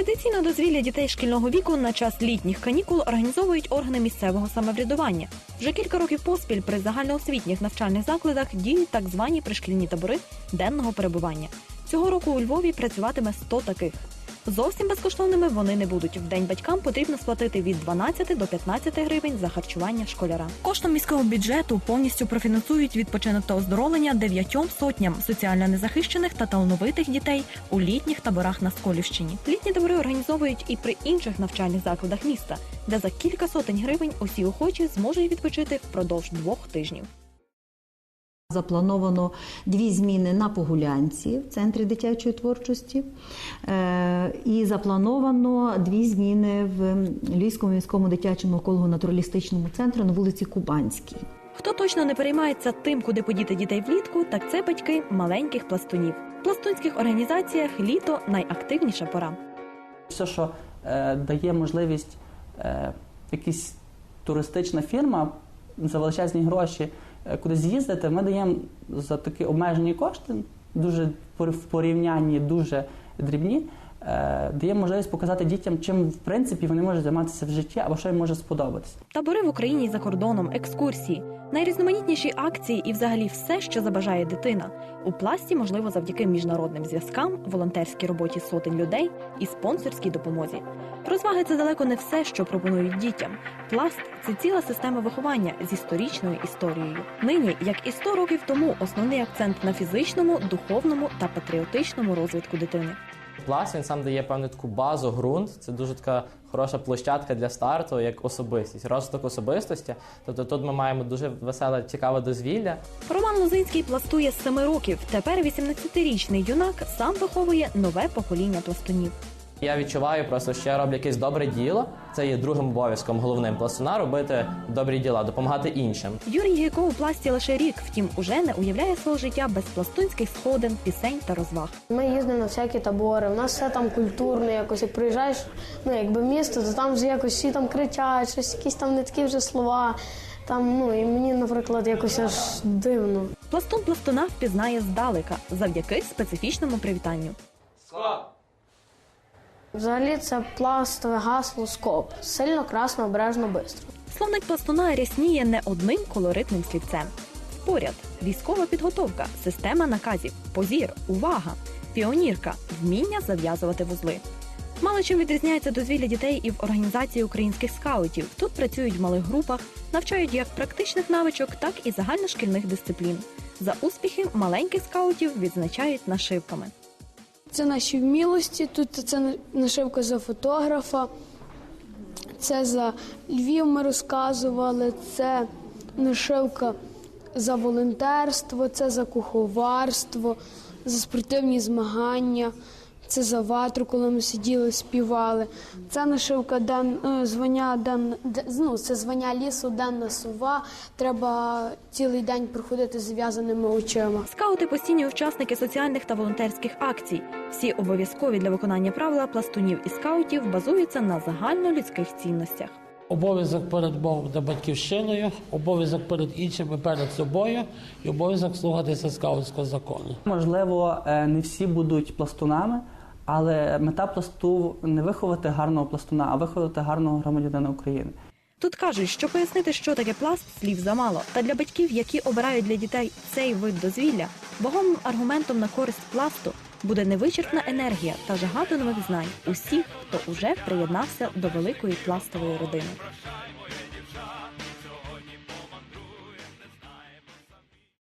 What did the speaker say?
Традиційно дозвілля дітей шкільного віку на час літніх канікул організовують органи місцевого самоврядування. Вже кілька років поспіль при загальноосвітніх навчальних закладах діють так звані пришкільні табори денного перебування. Цього року у Львові працюватиме 100 таких. Зовсім безкоштовними вони не будуть. В день батькам потрібно сплатити від 12 до 15 гривень за харчування школяра. Коштом міського бюджету повністю профінансують відпочинок та оздоровлення дев'ятьом сотням соціально незахищених та талановитих дітей у літніх таборах на Сколівщині. Літні табори організовують і при інших навчальних закладах міста, де за кілька сотень гривень усі охочі зможуть відпочити впродовж двох тижнів. Заплановано дві зміни на Погулянці в центрі дитячої творчості, Е, і заплановано дві зміни в Львівському міському дитячому еколого-натуралістичному центрі на вулиці Кубанській. Хто точно не переймається тим, куди подіти дітей влітку, так це батьки маленьких пластунів. В пластунських організаціях літо найактивніша пора. Все, що е, дає можливість е, якась туристична фірма за величезні гроші кудись з'їздити, ми даємо за такі обмежені кошти, дуже в порівнянні дуже дрібні, дає даємо можливість показати дітям, чим в принципі вони можуть займатися в житті або що їм може сподобатися. Табори в Україні за кордоном, екскурсії, найрізноманітніші акції і взагалі все, що забажає дитина. У пласті можливо завдяки міжнародним зв'язкам, волонтерській роботі сотень людей і спонсорській допомозі. Розваги це далеко не все, що пропонують дітям. Пласт це ціла система виховання з історичною історією. Нині, як і 100 років тому, основний акцент на фізичному, духовному та патріотичному розвитку дитини. Пласт він сам дає певну таку базу, ґрунт. Це дуже така хороша площадка для старту, як особистість, розвиток особистості. Тобто тут ми маємо дуже веселе, цікаве дозвілля. Роман Лозинський пластує з 7 років. Тепер 18-річний юнак сам виховує нове покоління пластунів. Я відчуваю просто, що я роблю якесь добре діло. Це є другим обов'язком головним пластуна робити добрі діла, допомагати іншим. Юрій Гейко у пласті лише рік, втім, уже не уявляє свого життя без пластунських сходин, пісень та розваг. Ми їздимо на всякі табори. У нас все там культурно, якось як приїжджаєш, ну якби місто, то там вже якось всі там кричать, щось якісь там не такі вже слова. Там, ну і мені, наприклад, якось аж дивно. Пластун пластуна впізнає здалека завдяки специфічному привітанню. Взагалі це пластове гасло скоп. Сильно, красно, обережно, бистро. Словник пластуна рясніє не одним колоритним слівцем. Поряд військова підготовка, система наказів, позір, увага, піонірка, вміння зав'язувати вузли. Мало чим відрізняється дозвілля дітей і в організації українських скаутів. Тут працюють в малих групах, навчають як практичних навичок, так і загальношкільних дисциплін. За успіхи маленьких скаутів відзначають нашивками. Це наші вмілості. Тут це нашивка за фотографа, це за Львів ми розказували, це нашивка за волонтерство, це за куховарство, за спортивні змагання, це за ватру, коли ми сиділи, співали. Це нашивка дан, е, звання дан, д- ну, це звання лісу, денна сова. Треба цілий день проходити з зав'язаними очима. Скаути постійні учасники соціальних та волонтерських акцій. Всі обов'язкові для виконання правила пластунів і скаутів базуються на загальнолюдських цінностях. Обов'язок перед Богом та батьківщиною, обов'язок перед іншими перед собою і обов'язок слухатися скаутського закону. Можливо, е, не всі будуть пластунами, але мета пласту не виховати гарного пластуна, а виховати гарного громадянина України. Тут кажуть, що пояснити, що таке пласт, слів замало. Та для батьків, які обирають для дітей цей вид дозвілля, вагомим аргументом на користь пласту буде невичерпна енергія та жага до нових знань усіх, хто уже приєднався до великої пластової родини.